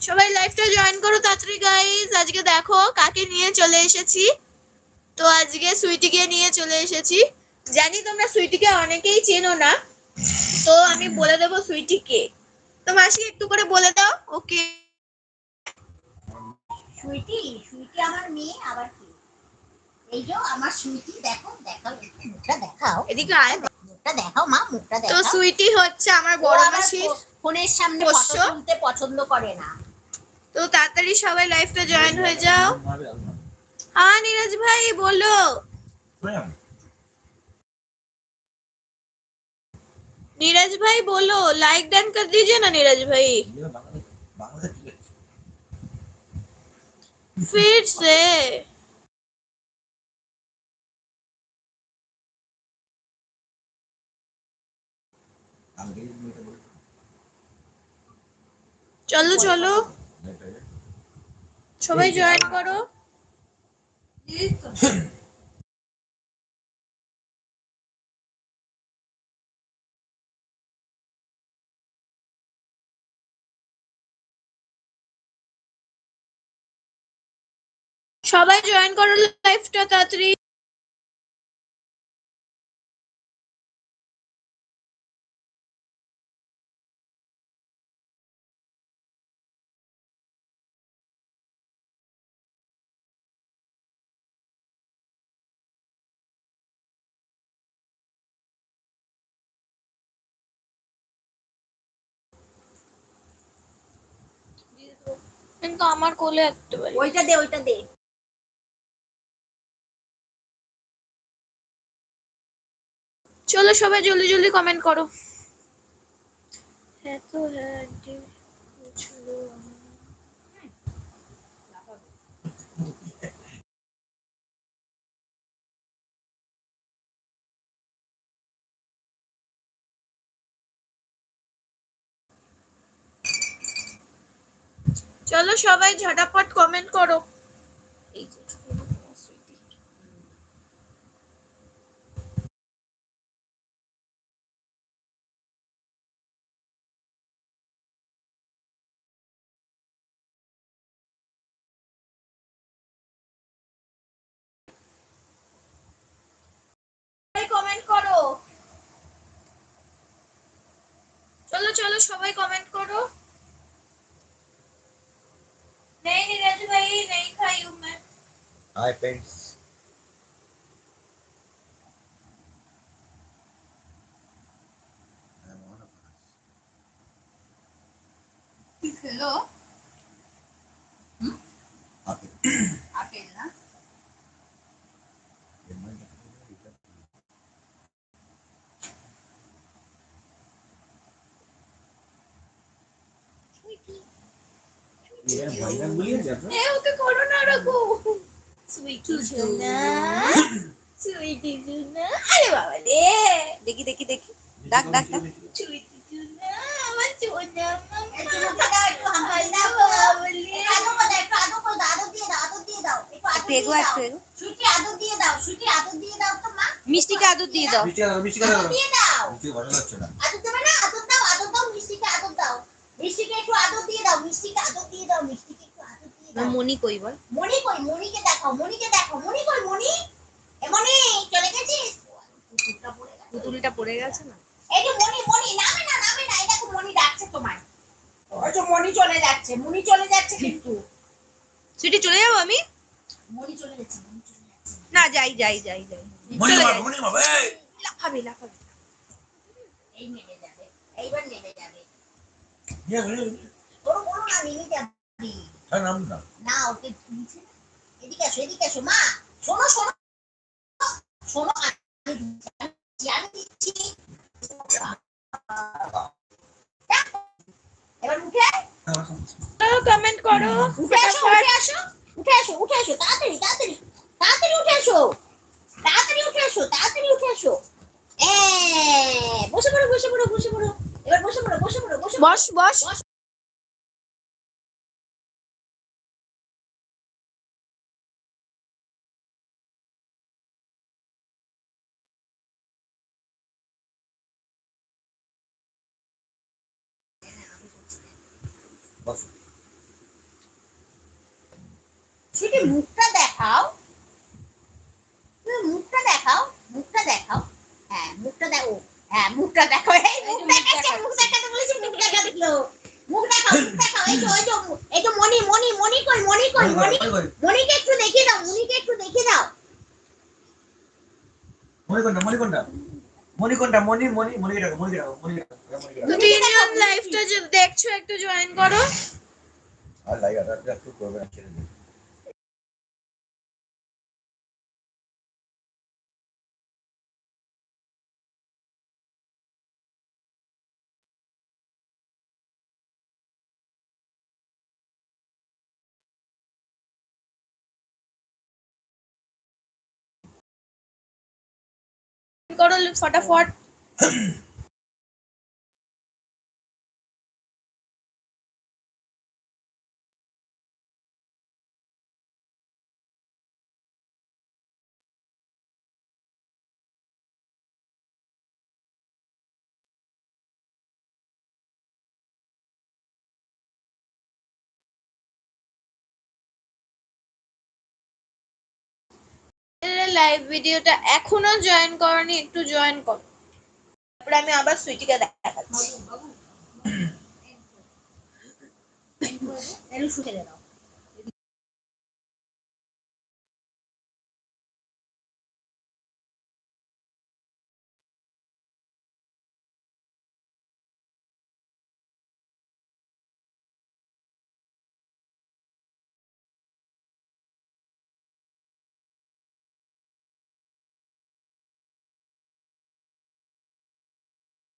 সবাই লাইভটা জয়েন করো তাড়াতাড়ি গাইজ আজকে দেখো কাকে নিয়ে চলে এসেছি। তো আজকে সুইটিকে নিয়ে চলে এসেছি। জানি তোমরা সুইটিকে অনেকেই চেনো না। তো আমি বলে দেবো সুইটি কে। তো মাসি একটু করে বলে দাও ওকে। সুইটি সুইটি আমার মেয়ে আবার কি? এই যে আমার সুইটি দেখো দেখাও মুখটা দেখাও। এদিকে আয়। মুখটা দেখাও মা মুখটা তো সুইটি হচ্ছে আমার বড় মাসি ফোনের সামনে ফটো তুলতে পছন্দ করে না। তো তাড়াতাড়ি সবাই লাইভটা জয়েন হয়ে যাও হ্যাঁ নীরজ ভাই বলো नीरज भाई बोलो लाइक डन कर दीजिए ना नीरज भाई फिर से চলো চলো সবাই জয়েন করো। সবাই জয়েন করো লাইভটা তাড়াতাড়ি। কিন্তু আমার কোলে একটু বাড়ি। ওইটা দে ওইটা দে। চলো সবাই জলদি জলদি কমেন্ট করো। হ্যাঁ তো হ্যাঁ বুঝলো চলো সবাই ঝটাপট কমেন্ট করো। কমেন্ট করো। চলো চলো সবাই কমেন্ট করো। Hi, friends. Hello? Hmm? Apple. Apple, na? Yeah, why not? Yeah, okay, corona, Raghu. মিষ্টিকে আদর দিয়ে দাও। মিষ্টিকে দিয়ে দাও। আদর দেবে দাও আদর দাও মিষ্টিকে আদর দাও। মিষ্টিকে একটু আদর দিয়ে দাও মিষ্টিকে আদর দিয়ে দাও মিষ্টিকে না হ্যাঁ। মনি কই বল? মনি কই? মনিকে দেখো মনিকে দেখো মনি কই মনি এ মনি চলে গেছিস? পুতুলটা পড়ে গেছে। না? এই যে মনি মনি নামে না নামে না এই দেখো মনি ডাকছে তোমায়। ওই যে মনি চলে যাচ্ছে মনি চলে যাচ্ছে কিন্তু। সেটি চলে যাব আমি? মনি চলে যাচ্ছে না যাই যাই যাই যাই। মনি মার মনি মার এই। লাফাবে লাফাবে। এই নেমে যাবে এইবার নেমে যাবে। ওর কোনো না নেমে যাবে। না ওকে নিচে এদিকে আসো এদিকে আসো। মা শোনো শোনো। শোনো আমি দিচ্ছি, এবার উঠে কমেন্ট করো। উঠে আসো উঠে আসো উঠে আসো উঠে আসো তাড়াতাড়ি তাড়াতাড়ি তাড়াতাড়ি উঠে আসো। তাড়াতাড়ি উঠে আসো তাড়াতাড়ি উঠে আসো। এ বসে পড়ো বসে পড়ো বসে পড়ো। এবার বসে পড়ো বসে পড়ো বসে পড়ো। বস। বস। বসন্ত মুখটা দেখাও। তুমি মুখটা দেখাও মুখটা দেখাও। হ্যাঁ মুখটা দেখো হ্যাঁ মুখটা দেখো এই মুখ দেখাচ্ছে মুখ দেখাতে বলেছি মুখ দেখা দেখল। মুখ দেখাও মুখ দেখাও। এই যে ওই যে এই যে মনি মনি মনি কই মনি কই মনি মনিকে একটু দেখে দাও মনিকে একটু দেখে দাও। মনি কোনটা মনি কোনটা? মণি মণি মনি ডাকো মনিকে ডাকো মনিকে ডাকো মণিকে ডাকো তিনজন লাইভটা দেখছ একটু জয়েন করো। আর লাইক আর একটু করবে না ছেড়ে দিন। করো ফটাফট। লাইভ ভিডিওটা এখনও জয়েন করনি একটু জয়েন কর। তারপরে আমি আবার সুইটিকে দেখাচ্ছি। একটু শুকে দাও।